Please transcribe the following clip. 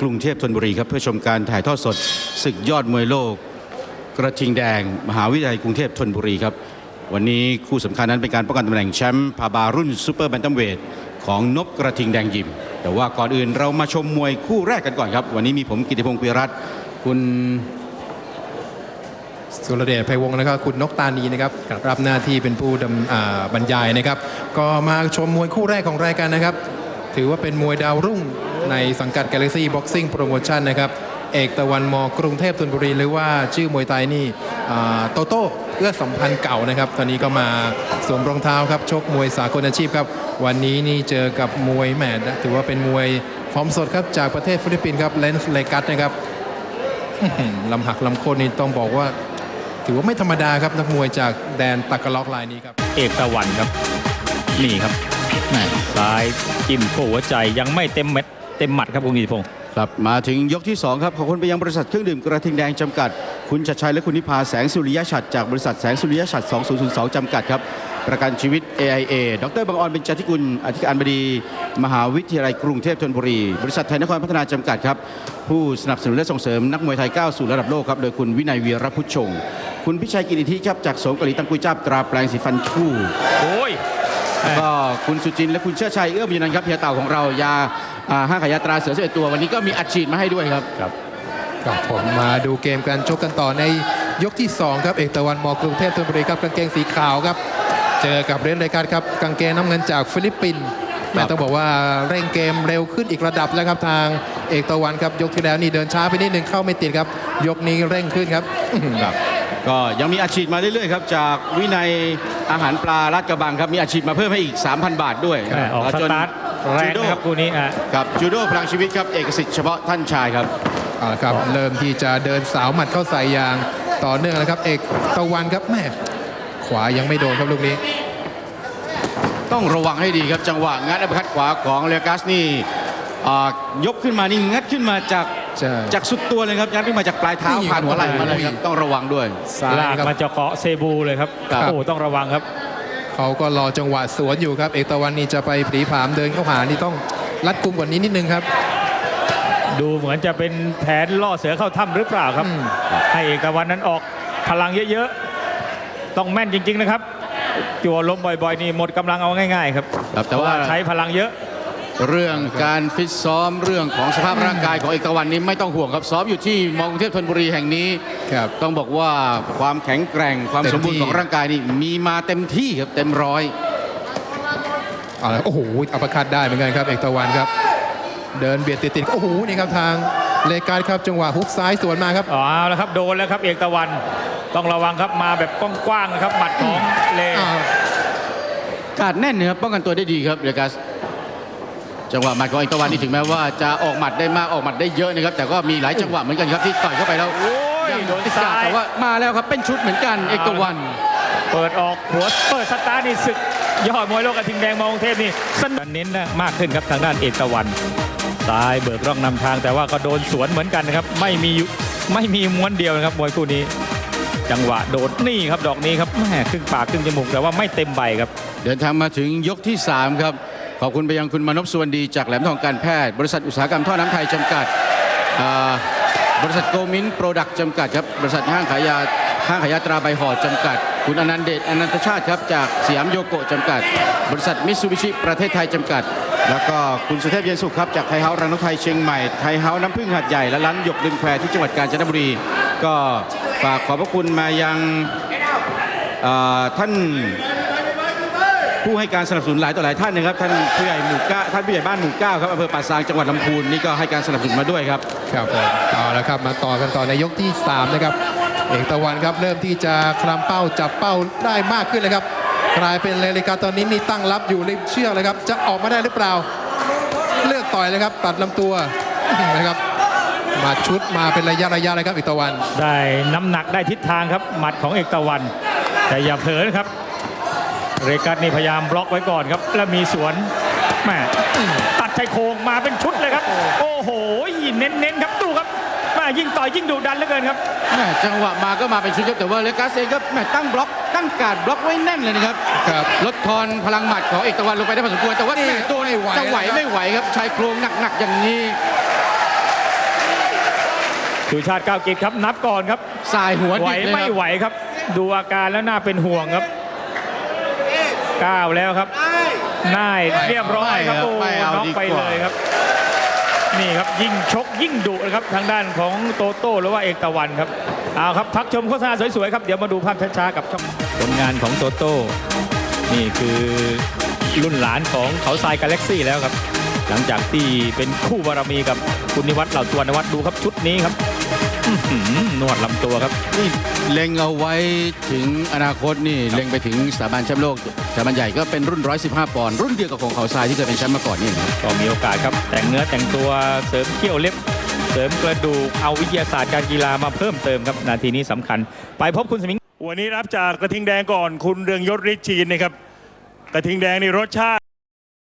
กรุงเทพธนบุรีครับเพื่อชมการถ่ายทอดสดศึกยอดมวยโลก กระทิงแดง มหาวิทยาลัยกรุงเทพธนบุรีครับ วันนี้คู่สำคัญนั้นเป็นการป้องกันตำแหน่งแชมป์พาบารุ่นซูเปอร์แบนตัมเวทของนบกระทิงแดงยิม แต่ว่าก่อนอื่นเรามาชมมวยคู่แรกกันก่อนครับ วันนี้มีผมกิติพงศ์ปีรัตน์คุณสุรเดชไพวงศ์นะครับ คุณนกตานีนะครับรับหน้าที่เป็นผู้ดำอ่าบรรยายนะครับ ก็มาชมมวยคู่แรกของรายการนะครับ ถือว่าเป็นมวยดาวรุ่ง ในสังกัด Galaxy Boxing Promotion นะครับเอกตะวันมกรุงเทพธนบุรีหรือว่าชื่อมวยไทยนี่โตโต้เอื้อสัมพันธ์เก่านะครับ ตอนนี้ก็มาสวมรองเท้าครับชกมวยสากลอาชีพครับ วันนี้นี่เจอกับมวยแมดถือว่าเป็นมวยฟอร์มสดครับจากประเทศฟิลิปปินส์ครับเลนส์เลกัสนะครับอื้อหือลำหักลำโคนนี่ต้องบอกว่า ถือว่าไม่ธรรมดาครับนักมวยจากแดนตะกะล็อกลายนี้ครับเอกตะวันครับนี่ครับซ้ายจิ้มเข้าหัวใจยังไม่เต็มเม็ด เต็มหมัดครับคุณกิติพงศ์ครับมาถึงยกที่ 2 ครับขอบคุณไปยังบริษัทเครื่องดื่มกระทิงแดงจำกัด คุณชัดชัยและคุณนิพาแสงสุริยะฉัตรจากบริษัทแสงสุริยะฉัตร2002 จำกัดครับ ประกันชีวิต AIA ดรบังออนเป็นจาธิกุลอธิการบดี มหาวิทยาลัยกรุงเทพธนบุรี บริษัทไทยนครพัฒนาจำกัดครับ ผู้สนับสนุนและส่งเสริมนักมวยไทยก้าวสู่ระดับโลกครับโดยคุณวินัยเวียรพุชชงคุณพิชัยกิติธิครับจากโสมเกาหลีตังกุยจับตราแปลงสีฟันชู่โอ้ยแล้วก็คุณสุจินต์และคุณเชิดชัยเอื้อมยืนนันท์ครับเฮียเต่าของเรายาอ่า ห้างขายยาตราเสือ11ตัว วันนี้ก็มีอัดฉีดมาให้ด้วยครับครับครับผมมาดูเกมการชกกันต่อในยกที่ 2 ครับ เอกตะวันมกรุงเทพธนบุรีครับกางเกงสีขาวครับ เจอกับเรนรายการครับกางเกงน้ำเงินจากฟิลิปปินส์แม่ต้องบอกว่าเร่งเกมเร็วขึ้นอีกระดับแล้วครับทางเอกตะวันครับยกที่แล้วนี่เดินช้าไปนิดนึงเข้าไม่ติดครับ ยกนี้เร่งขึ้นครับอื้อหือครับ ก็ยังมีอาชีพมาเรื่อยๆครับจากวินัยอาหารปลาลาดกระบังครับมีอาชีพมาเพิ่มให้อีก 3,000 บาทด้วยแม่ออกสจนตาร์ท แรงนะครับคู่นี้อะครับจูโดพลังชีวิตครับเอกสิทธิ์เฉพาะท่านชายครับเอาละครับเริ่มที่จะเดินสาวหมัดเข้าใส่อย่างต่อเนื่องแล้วครับ เอกตะวันครับแม่ขวายังไม่โดนครับลูกนี้ ต้องระวังให้ดีครับจังหวะงัดอัปคัดขวาของเลกัสนี่อ่ายกขึ้นมานี่งัดขึ้นมาจากใช่จากสุดตัวเลยครับงัดขึ้นมาจากปลายเท้านี่ผ่านหัวไหล่มาเลยครับโอ้โหต้องระวังด้วยซ้ายลากครับมาจะเกาะเซบูเลยครับครับโอ้ต้องระวังครับ เขาก็รอจังหวะสวนอยู่ครับ เอกตะวันนี่จะไปผีผามเดินเข้าหานี่ต้องรัดกุมกว่านี้นิดนึงครับ ดูเหมือนจะเป็นแผนล่อเสือเข้าถ้ำหรือเปล่าครับ อืม ให้เอกตะวันนั้นออกพลังเยอะๆ ต้องแม่นจริง ๆ นะครับ จั่วลมบ่อยๆ นี่หมดกำลังเอาง่าย ๆ ครับครับแต่เพราะว่าว่าใช้พลังเยอะ เรื่องการฟิตซ้อมเรื่องของสภาพร่างกายของเอกตะวันนี้ไม่ต้องห่วงครับซ้อมอยู่ที่มอกรุงเทพธนบุรีแห่งนี้ ครับต้องบอกว่าความแข็งแกร่งความเต็มสมบูรณ์ที่ของร่างกายนี่มีมาเต็มที่ครับเต็มร้อยเอาละโอ้โหอัปคัดได้เหมือนกันครับเอกตะวันครับ เดินเบียดติดๆโอ้โหนี่ครับทางเลกาดครับจังหวะฮุกซ้ายสวนมาครับอ๋อเอาแล้วครับโดนแล้วครับเอกตะวัน ต้องระวังครับมาแบบกว้างๆนะครับหมัดของเลอ้าวการแน่นนะครับป้องกันตัวได้ดีครับเดกัส จังหวะหมัดของเอกตะวันนี่ถึงแม้ว่าจะออกหมัดได้มากออกหมัดได้เยอะนะครับ แต่ก็มีหลายจังหวะเหมือนกันครับที่ต่อยเข้าไปแล้วโอ้ยยังโดนติดซ้ากาดยแต่ว่ามาแล้วครับเป็นชุดเหมือนกันเอกตะวัน เปิดออกหัวเปิดสตาร์ทนี่ศึกยอดมวยโลกกระทิงแดงมอกรุงเทพนี่สนเน้นนะมากขึ้นครับทางด้านเอกตะวันซ้ายเบิกร่องนำทาง แต่ว่าก็โดนสวนเหมือนกันนะครับ ไม่มีอยู่ไม่มีม้วนเดียวนะครับมวยคู่นี้ จังหวะโดดนี่ครับดอกนี้ครับแม่ครึ่งปากครึ่งจมูกแต่ว่าไม่เต็มใบครับ เดินทางมาถึงยกที่ 3 ครับ ขอบคุณไปยังคุณมนพสวนดีจากแหลมทองการแพทย์ บริษัทอุตสาหกรรมท่อน้ำไทยจำกัดบริษัทโกมินโปรดักต์จำกัดครับบริษัทห้างขายยาห้างขายยาตราใบห่อจำกัด คุณอนันต์เดชอนันตชาติครับจากสยามโยโกะจำกัด บริษัทมิตซูบิชิประเทศไทยจำกัด แล้วก็คุณสุเทพเย็นสุขครับจากไทยเฮาส์รังนกไทยเชียงใหม่ไทยเฮาส์น้ำพึ่งหัดใหญ่และร้านหยกดึงแควที่จังหวัดกาญจนบุรี ก็ฝากขอบพระคุณมายังอ่าท่าน ผู้ให้การสนับสนุนหลายต่อหลายท่านนะครับท่านผู้ใหญ่หมู่เก้าท่านผู้ใหญ่บ้านหมู่เก้าครับอำเภอป่าซางจังหวัดลำพูนนี่ก็ให้การสนับสนุนมาด้วยครับครับผมเอาละครับมาต่อกันต่อในยกที่3นะครับเอกตะวันครับเริ่มที่จะคลำเป้าจับเป้าได้มากขึ้นเลยครับกลายเป็นเลริกาตอนนี้นี่ตั้งรับอยู่ริมเชือกเลยครับจะออกมาได้หรือเปล่า เลือกต่อยเลยครับตัดลำตัวนะครับมาชุดมาเป็นระยะระยะเลยครับเอกตะวัน ได้น้ำหนักได้ทิศทางครับหมัดของเอกตะวัน แต่อย่าเผลอนะครับ เรกัสนี่พยายามบล็อกไว้ก่อนครับ แล้วมีสวนแม่ตัดชายโครงมาเป็นชุดเลยครับ โอ้โหเน้นๆครับดูครับแม่ยิ่งต่อยยิ่งดุดันเหลือเกินครับแม่จังหวะมาก็มาเป็นชุดครับแต่ว่าเลกัสเองก็แม่ตั้งบล็อกตั้งการดบล็อกไว้แน่นเลยนะครับครับลดทอนพลังหมัดของเอกตะวันลงไปได้พอสมควรแต่ว่านี่แม่โดนไม่ไหวจะไหวแล้วครับไม่ไหวครับชายโครงหนักๆอย่างนี้ชูชาติก้าวกิจครับนับก่อนครับสายหัวไหวดิบเลยไม่ครับไหวครับ ดูอาการแล้วน่าเป็นห่วงครับ ก้าวแล้วครับน่ายเรียบร้อยครับโอ้ไม่เอาน็อกดีไปกว่าเลยครับ นี่ครับยิ่งชกยิ่งดุนะครับทางด้านของโตโต้หรือว่าเอกตะวันครับเอาครับพักชมโฆษณาสวยๆครับเดี๋ยวมาดูภาพช้าๆกับช่องผลงานของโตโต้นี่คือรุ่นหลานของเขาทรายกาแล็กซี่แล้วครับ หลังจากที่เป็นคู่บารมีกับคุณนิวัฒน์เหล่าตัวนวัฒน์ดูครับชุดนี้ครับอื้อหือ นวดลำตัวครับนี่เล็งเอาไว้ถึงอนาคตนี่เล็งไปถึงสถาบันแชมป์โลกสถาบันใหญ่ก็เป็นรุ่น 115 ปอนด์รุ่นเดียวกับของเขาทรายที่เคยเป็นแชมป์มาก่อนนี่นะครับก็มีโอกาสครับแต่งเนื้อแต่งตัวเสริมเขี้ยวเล็บ เสริมกระดูกเอาวิทยาศาสตร์การกีฬามาเพิ่มเติมครับนาทีนี้สำคัญ ไปพบคุณสมิงวันนี้รับจากกระทิงแดงก่อนคุณเรืองยศฤทธิ์จีนนะครับกระทิงแดงนี่รสชาติ